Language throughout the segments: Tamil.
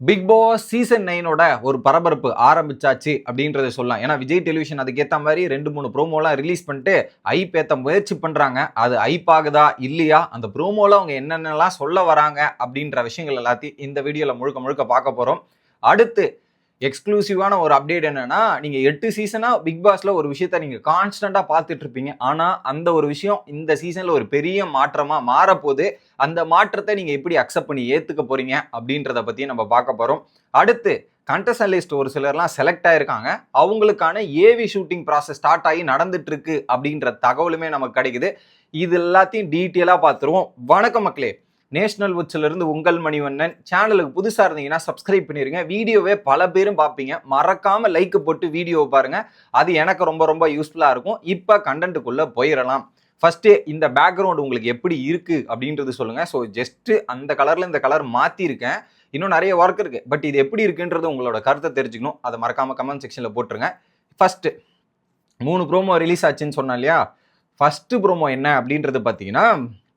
பிக் பாஸ் சீசன் நைனோட ஒரு பரபரப்பு ஆரம்பிச்சாச்சு அப்படின்றத சொல்லலாம். ஏன்னா விஜய் டெலிவிஷன் அதுக்கேற்ற மாதிரி ரெண்டு மூணு ப்ரோமோலாம் ரிலீஸ் பண்ணிட்டு ஐப் ஏற்ற முயற்சி பண்ணுறாங்க அது ஐப் ஆகுதா இல்லையா அந்த ப்ரோமோவில் அவங்க என்னென்னலாம் சொல்ல வராங்க அப்படின்ற விஷயங்கள் எல்லாத்தையும் இந்த வீடியோவில் முழுக்க முழுக்க பார்க்க போகிறோம் அடுத்து எக்ஸ்க்ளூசிவான ஒரு அப்டேட் என்னன்னா நீங்க எட்டு சீசனா பிக் பாஸ்ல ஒரு விஷயத்த நீங்க கான்ஸ்டன்டா பார்த்துட்டு இருப்பீங்க. ஆனா அந்த ஒரு விஷயம் இந்த சீசன்ல ஒரு பெரிய மாற்றமா மாறப்போகுது. அந்த மாற்றத்தை நீங்க எப்படி அக்செப்ட் பண்ணி ஏத்துக்க போறீங்க அப்படின்றத பத்தி நம்ம பார்க்க போறோம். அடுத்து கண்டஸ்டலிஸ்ட் ஒரு சிலர்லாம் செலக்ட் ஆயிருக்காங்க. அவங்களுக்கான ஏவி ஷூட்டிங் ப்ராசஸ் ஸ்டார்ட் ஆகி நடந்துட்டு இருக்கு அப்படின்ற தகவலுமே நமக்கு கிடைக்குது. இது எல்லாத்தையும் டீட்டெயிலாக பார்த்துருவோம். வணக்கம் மக்களே. நேஷனல் வுட்ஸ்லேருந்து உங்கள் மணிவண்ணன். சேனலுக்கு புதுசாக இருந்தீங்கன்னா சப்ஸ்கிரைப் பண்ணிருங்க. வீடியோவே பல பேரும் பார்ப்பீங்க. மறக்காமல் லைக் போட்டு வீடியோவை பாருங்கள் அது எனக்கு ரொம்ப ரொம்ப யூஸ்ஃபுல்லாக இருக்கும். இப்போ கண்டென்ட்டுக்குள்ளே போயிடலாம் ஃபஸ்ட்டு இந்த பேக்ரவுண்ட் உங்களுக்கு எப்படி இருக்குது அப்படின்றது சொல்லுங்கள் ஸோ ஜஸ்ட்டு அந்த கலரில் இந்த கலர் மாற்றிருக்கேன் இன்னும் நிறைய ஒர்க் இருக்குது பட் இது எப்படி இருக்குன்றது உங்களோட கருத்தை தெரிஞ்சுக்கணும். அதை மறக்காமல் கமெண்ட் செக்ஷனில் போட்டுருங்க. ஃபஸ்ட்டு மூணு ப்ரோமோ ரிலீஸ் ஆச்சுன்னு சொன்னேன் இல்லையா? ஃபஸ்ட்டு ப்ரோமோ என்ன அப்படின்றது பார்த்தீங்கன்னா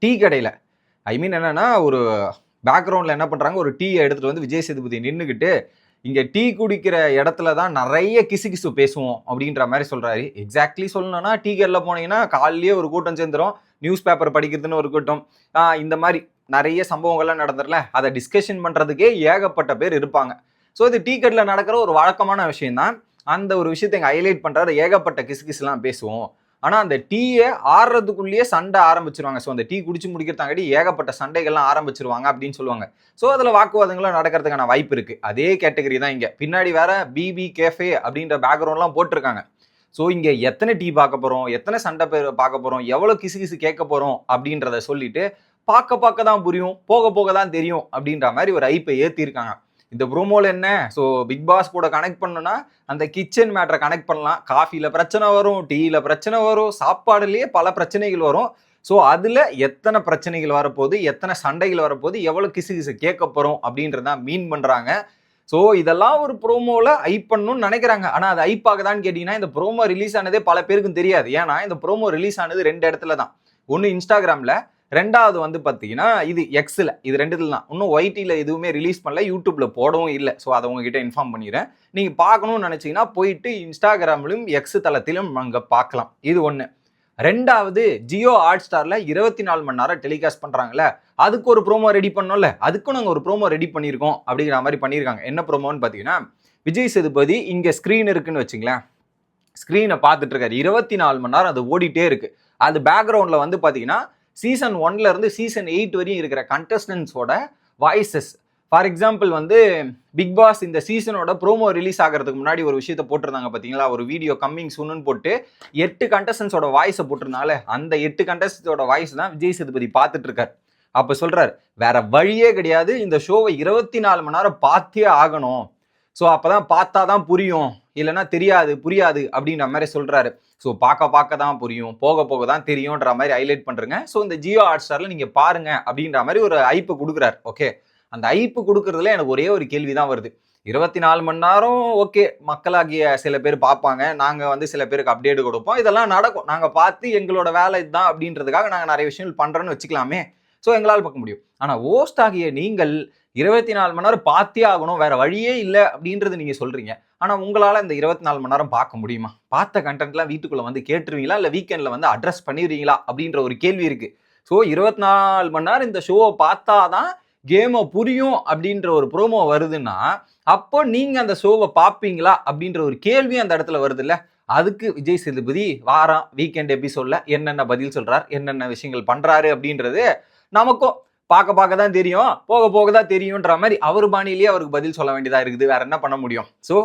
டீ கடையில் ஐ மீன் என்னன்னா ஒரு பேக்ரவுண்டில் என்ன பண்ணுறாங்க ஒரு டீயை எடுத்துகிட்டு வந்து விஜய் சேதுபதி நின்றுக்கிட்டு இங்கே டீ குடிக்கிற இடத்துல தான் நிறைய கிசு கிசு பேசுவோம் அப்படின்ற மாதிரி சொல்கிறாரு எக்ஸாக்ட்லி சொல்லணும்னா டீ கேரில் போனீங்கன்னா காலையிலேயே ஒரு கூட்டம் சேர்ந்துரும். நியூஸ் பேப்பர் படிக்கிறதுன்னு ஒரு கூட்டம். இந்த மாதிரி நிறைய சம்பவங்கள்லாம் நடந்துடல அதை டிஸ்கஷன் பண்ணுறதுக்கே ஏகப்பட்ட பேர் இருப்பாங்க. ஸோ இது டீ கட்டில் நடக்கிற ஒரு வழக்கமான விஷயம் தான் அந்த ஒரு விஷயத்தை இங்கே ஹைலைட் பண்ணுறாரு ஏகப்பட்ட கிசு கிசுலாம் பேசுவோம். ஆனால் அந்த டீயை ஆடுறதுக்குள்ளேயே சண்டை ஆரம்பிச்சிருவாங்க. ஸோ அந்த டீ குடிச்சு முடிக்கிறதாங்கடி ஏகப்பட்ட சண்டைகள்லாம் ஆரம்பிச்சிருவாங்க அப்படின்னு சொல்லுவாங்க. ஸோ அதில் வாக்குவாதங்களும் நடக்கிறதுக்கான வாய்ப்பு இருக்குது அதே கேட்டகரி தான் இங்கே. பின்னாடி வேற பிபி கேஃபே அப்படின்ற பேக்ரவுண்ட்லாம் போட்டிருக்காங்க. ஸோ இங்கே எத்தனை டீ பார்க்க போகிறோம் எத்தனை சண்டை பேர் பார்க்க போகிறோம் எவ்வளோ கிசு கிசு கேட்க போகிறோம் அப்படின்றத சொல்லிட்டு பார்க்க பார்க்க தான் புரியும். போக போக தான் தெரியும் அப்படின்ற மாதிரி ஒரு ஐப்பை ஏற்றிருக்காங்க இந்த ப்ரோமோல என்ன? ஸோ பிக் பாஸ் கூட கனெக்ட் பண்ணுன்னா அந்த கிச்சன் மேட்டரை கனெக்ட் பண்ணலாம். காஃபியில் பிரச்சனை வரும் டீயில் பிரச்சனை வரும் சாப்பாடுலேயே பல பிரச்சனைகள் வரும். ஸோ அதில் எத்தனை பிரச்சனைகள் வரப்போகுது எத்தனை சண்டைகள் வரப்போகுது எவ்வளோ கிசு கிசு கேட்க போகிறோம் அப்படின்றதான் மீன் பண்ணுறாங்க ஸோ இதெல்லாம் ஒரு ப்ரோமோவில் ஐப் பண்ணணும்னு நினைக்கிறாங்க. ஆனால் அது ஐப் ஆகுதான்னு கேட்டிங்கன்னா இந்த ப்ரோமோ ரிலீஸ் ஆனதே பல பேருக்கும் தெரியாது. ஏன்னா இந்த ப்ரோமோ ரிலீஸ் ஆனது ரெண்டு இடத்துல தான். ஒன்று இன்ஸ்டாகிராமில் ரெண்டாவது வந்து பார்த்தீங்கன்னா இது எக்ஸில் இது ரெண்டுத்துல தான் இன்னும் ஒய்டியில் எதுவுமே ரிலீஸ் பண்ணல யூடியூப்பில் போடவும் இல்லை. ஸோ அதை உங்ககிட்ட இன்ஃபார்ம் பண்ணிடுறேன். நீங்கள் பார்க்கணும்னு நினச்சிங்கன்னா போயிட்டு இன்ஸ்டாகிராம்லையும் எக்ஸ் தளத்திலும் அங்கே பார்க்கலாம். இது ஒன்று ரெண்டாவது ஜியோ ஹாட் ஸ்டாரில் இருபத்தி நாலு மணி நேரம் டெலிகாஸ்ட் பண்ணுறாங்கல்ல அதுக்கு ஒரு ப்ரோமோ ரெடி பண்ணோம்ல அதுக்கும் நாங்கள் ஒரு ப்ரோமோ ரெடி பண்ணியிருக்கோம் அப்படிங்கிற மாதிரி பண்ணியிருக்காங்க. என்ன ப்ரோமோன்னு பார்த்தீங்கன்னா விஜய் சேதுபதி இங்கே ஸ்க்ரீன் இருக்குன்னு வச்சுங்களேன். ஸ்க்ரீனை பார்த்துட்டு இருக்காரு. இருபத்தி நாலு மணி நேரம் அது ஓடிட்டே இருக்கு. அது பேக்ரவுண்டில் வந்து பார்த்தீங்கன்னா சீசன் ஒன்ல இருந்து சீசன் எயிட் வரையும் இருக்கிற கண்டஸ்டன்ஸோட வாய்ஸஸ் ஃபார் எக்ஸாம்பிள் வந்து பிக் பாஸ் இந்த சீசனோட ப்ரோமோ ரிலீஸ் ஆகிறதுக்கு முன்னாடி ஒரு விஷயத்த போட்டிருந்தாங்க பார்த்தீங்களா ஒரு வீடியோ கம்மிங் சூன்னு போட்டு எட்டு கண்டஸ்டன்ஸோட வாய்ஸை போட்டிருந்தால அந்த எட்டு கண்டஸ்டன்ஸோட வாய்ஸ் தான் விஜய் சேதுபதி பார்த்துட்டு இருக்கார். அப்போ சொல்கிறார் வேற வழியே கிடையாது இந்த ஷோவை இருபத்தி நாலு மணி நேரம் பார்த்தே ஆகணும். ஸோ அப்போ தான் பார்த்தா தான் புரியும். இல்லைன்னா தெரியாது புரியாது அப்படின்ற மாதிரி சொல்கிறாரு ஸோ பார்க்க பார்க்க தான் புரியும். போக போக தான் தெரியும்ன்ற மாதிரி ஹைலைட் பண்ணுறேங்க ஸோ இந்த ஜியோ ஹாட் ஸ்டாரில் நீங்கள் பாருங்க அப்படின்ற மாதிரி ஒரு ஐப்பு கொடுக்குறாரு. ஓகே அந்த ஐப்பு கொடுக்குறதுல எனக்கு ஒரே ஒரு கேள்வி தான் வருது. இருபத்தி நாலு மணி நேரம் ஓகே மக்களாகிய சில பேர் பார்ப்பாங்க. நாங்கள் வந்து சில பேருக்கு அப்டேட் கொடுப்போம். இதெல்லாம் நடக்கும். நாங்கள் பார்த்து எங்களோட வேலை இதுதான் அப்படின்றதுக்காக நாங்கள் நிறைய விஷயங்கள் பண்ணுறோன்னு வச்சுக்கலாமே. ஸோ எங்களால் பார்க்க முடியும். ஆனால் ஓஸ்ட் ஆகிய நீங்கள் இருபத்தி நாலு மணி நேரம் பார்த்தே ஆகணும். வேற வழியே இல்லை அப்படின்றது நீங்கள் சொல்கிறீங்க ஆனால் உங்களால் இந்த இருபத்தி நாலு மணி நேரம் பார்க்க முடியுமா? பார்த்த கண்டென்ட்லாம் வீட்டுக்குள்ளே வந்து கேட்டுருவீங்களா? இல்லை வீக்கெண்டில் வந்து அட்ரஸ் பண்ணிடுவீங்களா அப்படின்ற ஒரு கேள்வி இருக்குது ஸோ இருபத்தி நாலு மணி நேரம் இந்த ஷோவை பார்த்தா தான் கேமை புரியும் அப்படின்ற ஒரு ப்ரோமோ வருதுன்னா அப்போ நீங்கள் அந்த ஷோவை பார்ப்பீங்களா? அப்படின்ற ஒரு கேள்வி அந்த இடத்துல வருதுல்ல அதுக்கு விஜய் சேதுபதி வாரம் வீக்கெண்ட் எபிசோடில் என்னென்ன பதில் சொல்கிறார் என்னென்ன விஷயங்கள் பண்ணுறாரு அப்படின்றது நமக்கும் பார்க்க பார்க்க தான் தெரியும். போக போக தான் தெரியுன்ற மாதிரி அவர் பாணியிலேயே அவருக்கு பதில் சொல்ல வேண்டியதாக இருக்குது. வேற என்ன பண்ண முடியும்? ஸோ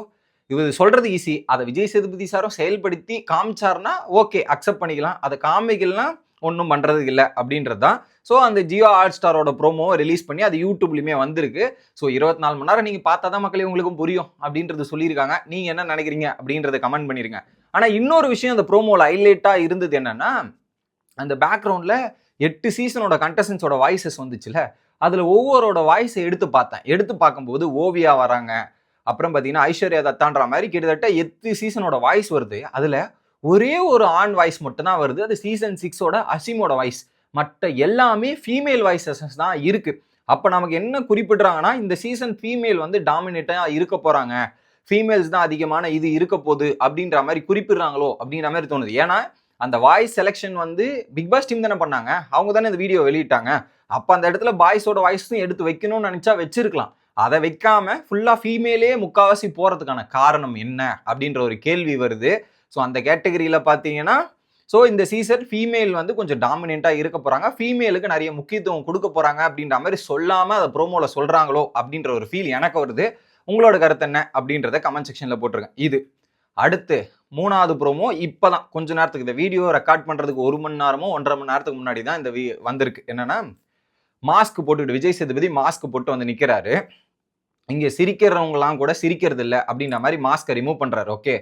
இவர் சொல்றது ஈஸி அதை விஜய் சேதுபதி சாரும் செயல்படுத்தி காமிச்சாருன்னா ஓகே அக்செப்ட் பண்ணிக்கலாம். அதை காமிக்கலாம் ஒன்றும் பண்ணுறது இல்லை அப்படின்றது தான் ஸோ அந்த ஜியோ ஹாட் ஸ்டாரோட ப்ரோமோவை ரிலீஸ் பண்ணி அது யூடியூப்லையுமே வந்திருக்கு. ஸோ இருபத்தி நாலு மணி நேரம் நீங்கள் பார்த்தா தான் மக்களே உங்களுக்கும் புரியும் அப்படின்றது சொல்லியிருக்காங்க. நீங்கள் என்ன நினைக்கிறீங்க அப்படின்றத கமெண்ட் பண்ணிருங்க. ஆனால் இன்னொரு விஷயம் அந்த ப்ரோமோவில் ஹைலைட்டாக இருந்தது என்னன்னா அந்த பேக்ரவுண்டில் எட்டு சீசனோட கண்டஸ்டன்ஸோட வாய்ஸஸ் வந்துச்சுல அதில் ஒவ்வொருவோட வாய்ஸை எடுத்து பார்த்தேன். எடுத்து பார்க்கும்போது ஓவியா வராங்க அப்புறம் பார்த்தீங்கன்னா ஐஸ்வர்யா தத்தான்ற மாதிரி கிட்டத்தட்ட எட்டு சீசனோட வாய்ஸ் வருது. அதில் ஒரே ஒரு ஆண் வாய்ஸ் மட்டும்தான் வருது. அது சீசன் சிக்ஸோட அசிமோட வாய்ஸ் மற்ற எல்லாமே ஃபீமேல் வாய்ஸஸ் தான் இருக்குது அப்போ நமக்கு என்ன குறிப்பிடுறாங்கன்னா இந்த சீசன் ஃபீமேல் வந்து டாமினேட்டாக இருக்க போகிறாங்க ஃபீமேல்ஸ் தான் அதிகமான இது இருக்க போகுது அப்படின்ற மாதிரி குறிப்பிடுறாங்களோ அப்படின்ற மாதிரி தோணுது. ஏன்னா அந்த வாய்ஸ் செலெக்ஷன் வந்து பிக் பாஸ் டீம் தானே பண்ணாங்க. அவங்க தானே இந்த வீடியோ வெளியிட்டாங்க. அப்போ அந்த இடத்துல பாய்ஸோட வாய்ஸும் எடுத்து வைக்கணும்னு நினச்சா வச்சிருக்கலாம். அதை வைக்காம ஃபுல்லாக ஃபீமேலே முக்காவாசி போகிறதுக்கான காரணம் என்ன அப்படின்ற ஒரு கேள்வி வருது. ஸோ அந்த கேட்டகரியில் பார்த்தீங்கன்னா ஸோ இந்த சீசன் ஃபீமேல் வந்து கொஞ்சம் டாமினெண்ட்டாக இருக்க போகிறாங்க ஃபீமேலுக்கு நிறைய முக்கியத்துவம் கொடுக்க போகிறாங்க அப்படின்ற மாதிரி சொல்லாமல் அதை ப்ரோமோவில் சொல்கிறாங்களோ அப்படின்ற ஒரு ஃபீல் எனக்கு வருது. உங்களோட கருத்து என்ன அப்படின்றத கமெண்ட் செக்ஷனில் போட்டிருக்கேன். இது. அடுத்து மூணாவது ப்ரோமோ இப்போ தான் கொஞ்ச நேரத்துக்கு இந்த வீடியோ ரெக்கார்ட் பண்ணுறதுக்கு ஒரு மணி நேரமோ ஒன்றரை மணி நேரத்துக்கு முன்னாடி தான் இந்த வந்திருக்கு. என்னென்னா மாஸ்க் போட்டுக்கிட்டு விஜய் சேதுபதி மாஸ்க் போட்டு வந்து நிற்கிறாரு இங்கே சிரிக்கிறவங்களாம் கூட சிரிக்கிறது இல்லை அப்படின்ற மாதிரி மாஸ்க்கை ரிமூவ் பண்ணுறாரு ஓகே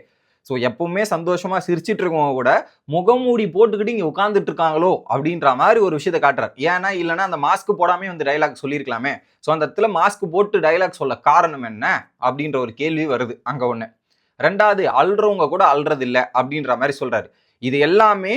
ஸோ எப்பவுமே சந்தோஷமாக சிரிச்சிட்டு இருக்கவங்க கூட முகமூடி போட்டுக்கிட்டு இங்கே உட்காந்துட்டு இருக்காங்களோ அப்படின்ற மாதிரி ஒரு விஷயத்தை காட்டுறாரு. ஏன்னா இல்லைன்னா அந்த மாஸ்க் போடாமே வந்து டைலாக் சொல்லியிருக்கலாமே. ஸோ அந்த இடத்துல மாஸ்க் போட்டு டைலாக் சொல்ல காரணம் என்ன அப்படின்ற ஒரு கேள்வி வருது அங்கே ஒன்று ரெண்டாவது அல்றவங்க கூட அல்றது இல்லை அப்படின்ற மாதிரி சொல்கிறாரு இது எல்லாமே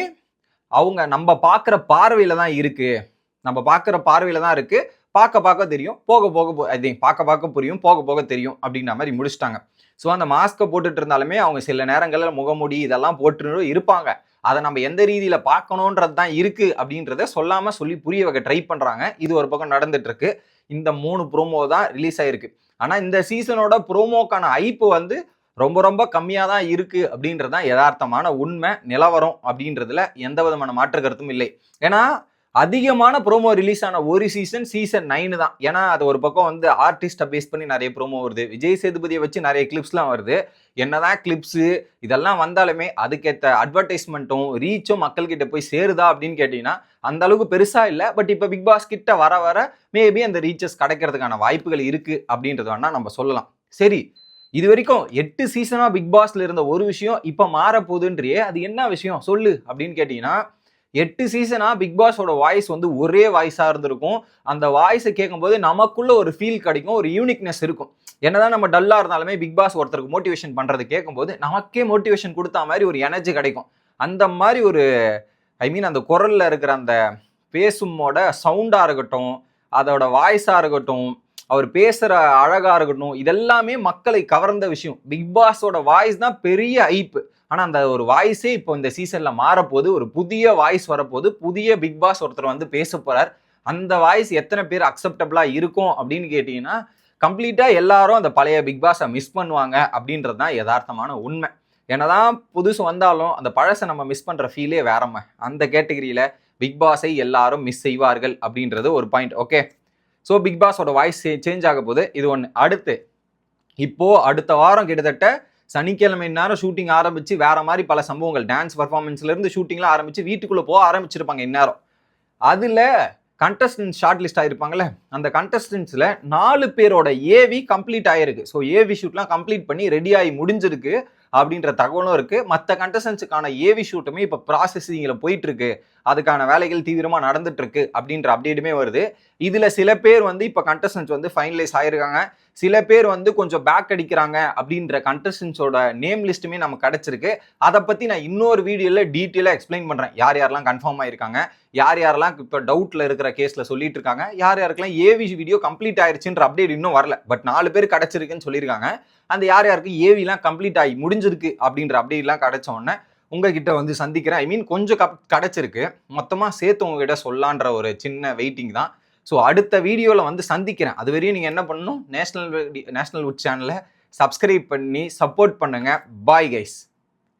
அவங்க நம்ம பார்க்குற பார்வையில் தான் இருக்குது நம்ம பார்க்குற பார்வையில் தான் இருக்குது பார்க்க பார்க்க தெரியும். போக போக போ- அது பார்க்க பார்க்க புரியும் போக போக தெரியும் அப்படின்ற மாதிரி முடிச்சிட்டாங்க. ஸோ அந்த மாஸ்க்கை போட்டுட்டு இருந்தாலுமே அவங்க சில நேரங்களில் முகமுடி இதெல்லாம் போட்டு இருப்பாங்க. அதை நம்ம எந்த ரீதியில் பார்க்கணுன்றது தான் இருக்குது அப்படின்றத சொல்லாமல் சொல்லி புரிய வைக்க ட்ரை பண்ணுறாங்க இது ஒரு பக்கம் நடந்துட்டு இருக்கு இந்த மூணு ப்ரோமோ தான் ரிலீஸ் ஆயிருக்கு. ஆனால் இந்த சீசனோட ப்ரோமோக்கான ஐப்பு வந்து ரொம்ப ரொம்ப கம்மியாக தான் இருக்குது அப்படின்றது தான் யதார்த்தமான உண்மை நிலவரம் அப்படின்றதுல எந்த விதமான மாற்று கருத்தும் இல்லை. ஏன்னா அதிகமான ப்ரோமோ ரிலீஸ் ஆன ஒரு சீசன் சீசன் நைனு தான். ஏன்னா அது ஒரு பக்கம் வந்து ஆர்டிஸ்ட்டை பேஸ் பண்ணி நிறைய ப்ரோமோ வருது. விஜய் சேதுபதியை வச்சு நிறைய கிளிப்ஸ்லாம் வருது. என்னதான் கிளிப்ஸு இதெல்லாம் வந்தாலுமே அதுக்கேற்ற அட்வர்டைஸ்மெண்ட்டும் ரீச்சும் மக்கள்கிட்ட போய் சேருதா அப்படின்னு கேட்டிங்கன்னா அந்த அளவுக்கு பெருசாக இல்லை. பட் இப்போ பிக் பாஸ் கிட்ட வர வர மேபி அந்த ரீச்சஸ் கிடைக்கிறதுக்கான வாய்ப்புகள் இருக்குது அப்படின்றது வேணால் நம்ம சொல்லலாம். சரி இது வரைக்கும் எட்டு சீசனாக பிக் பாஸில் இருந்த ஒரு விஷயம் இப்போ மாறப்போகுதுன்றியே அது என்ன விஷயம்? சொல்லு அப்படின்னு கேட்டிங்கன்னா எட்டு சீசனாக பிக் பாஸோட வாய்ஸ் வந்து ஒரே வாய்ஸாக இருந்திருக்கும். அந்த வாய்ஸை கேட்கும்போது நமக்குள்ள ஒரு ஃபீல் கிடைக்கும் ஒரு யூனிக்னஸ் இருக்கும். என்னதான் நம்ம டல்லாக இருந்தாலுமே பிக் பாஸ் ஒருத்தருக்கு மோட்டிவேஷன் பண்ணுறது கேட்கும்போது நமக்கே மோட்டிவேஷன் கொடுத்த மாதிரி ஒரு எனர்ஜி கிடைக்கும். அந்த மாதிரி ஒரு ஐ மீன் அந்த குரலில் இருக்கிற அந்த பேசுமோட சவுண்டாக இருக்கட்டும் அதோட வாய்ஸாக இருக்கட்டும் அவர் பேசுகிற அழகாக இருக்கட்டும் இதெல்லாமே மக்களை கவர்ந்த விஷயம். பிக் பாஸோட வாய்ஸ் தான் பெரிய ஐப்பு ஆனால் அந்த ஒரு வாய்ஸே இப்போ இந்த சீசனில் மாறப்போகுது ஒரு புதிய வாய்ஸ் வரப்போகுது புதிய பிக் பாஸ் ஒருத்தர் வந்து பேச போகிறார் அந்த வாய்ஸ் எத்தனை பேர் அக்செப்டபிளா இருக்கும் அப்படின்னு கேட்டிங்கன்னா கம்ப்ளீட்டாக எல்லாரும் அந்த பழைய பிக் பாஸை மிஸ் பண்ணுவாங்க அப்படின்றது தான் யதார்த்தமான உண்மை. என்னதான் புதுசு வந்தாலும் அந்த பழசை நம்ம மிஸ் பண்ணுற ஃபீலே வேறம்ம அந்த கேட்டகரியில் பிக் பாஸை எல்லாரும் மிஸ் செய்வார்கள் அப்படின்றது ஒரு பாயிண்ட் ஓகே ஸோ பிக் பாஸோட வாய்ஸ் சேஞ்ச் ஆக போகுது இது ஒன்று அடுத்து இப்போது அடுத்த வாரம் கிட்டத்தட்ட சனிக்கிழமை நேரம் ஷூட்டிங் ஆரம்பிச்சு வேற மாதிரி பல சம்பவங்கள். டான்ஸ் பர்ஃபார்மன்ஸ்ல இருந்து ஷூட்டிங்லாம் ஆரம்பிச்சு வீட்டுக்குள்ள போக ஆரம்பிச்சிருப்பாங்க இந்நேரம். அதுல கண்டஸ்டன்ட் ஷார்ட் லிஸ்ட் ஆயிருப்பாங்கல்ல? அந்த கண்டஸ்டன்ஸ்ல நாலு பேரோட ஏவி கம்ப்ளீட் ஆயிருக்கு. ஸோ ஏவி ஷூட்லாம் கம்ப்ளீட் பண்ணி ரெடி ஆகி முடிஞ்சிருக்கு. அப்படின்ற தகவலும் இருக்குது மற்ற கண்டஸ்டன்ஸுக்கான ஏவி ஷூட்டுமே இப்போ ப்ராசஸிங்கில் போயிட்டுருக்கு. அதுக்கான வேலைகள் தீவிரமாக நடந்துட்டுருக்கு அப்படின்ற அப்டேட்டுமே வருது. இதில் சில பேர் வந்து இப்போ கண்டஸ்டன்ஸ் வந்து ஃபைனலைஸ் ஆகிருக்காங்க சில பேர் வந்து கொஞ்சம் பேக் அடிக்கிறாங்க அப்படின்ற கண்டஸ்டன்ஸோட நேம் லிஸ்ட்டுமே நமக்கு கிடச்சிருக்கு. அதை பற்றி நான் இன்னொரு வீடியோவில் டீட்டெயிலாக எக்ஸ்பிளைன் பண்ணுறேன் யார் யாரெல்லாம் கன்ஃபார்ம் ஆயிருக்காங்க? யார் யாரெல்லாம் இப்போ டவுட்டில் இருக்கிற கேஸில் சொல்லிட்டு இருக்காங்க யார் யாருக்கெல்லாம் ஏவி வீடியோ கம்ப்ளீட் ஆயிருச்சுன்ற அப்டேட் இன்னும் வரல. பட் நாலு பேர் கிடச்சிருக்குன்னு சொல்லியிருக்காங்க. அந்த யார் யாருக்கு ஏவிலாம் கம்ப்ளீட் ஆகி முடிஞ்சிருக்கு அப்படின்ற அப்டேட்லாம் கிடைச்ச உடனே உங்ககிட்ட வந்து சந்திக்கிறேன். ஐ மீன் கொஞ்சம் கப் கிடச்சிருக்கு. மொத்தமாக சேர்த்து உங்ககிட்ட சொல்லான்ற ஒரு சின்ன வெயிட்டிங் தான். ஸோ அடுத்த வீடியோவில் வந்து சந்திக்கிறேன். அது வரையும் நீங்கள் என்ன பண்ணணும்? நேஷ்னல் நேஷ்னல் வுட் சேனலை சப்ஸ்கிரைப் பண்ணி சப்போர்ட் பண்ணுங்கள் பாய் கைஸ்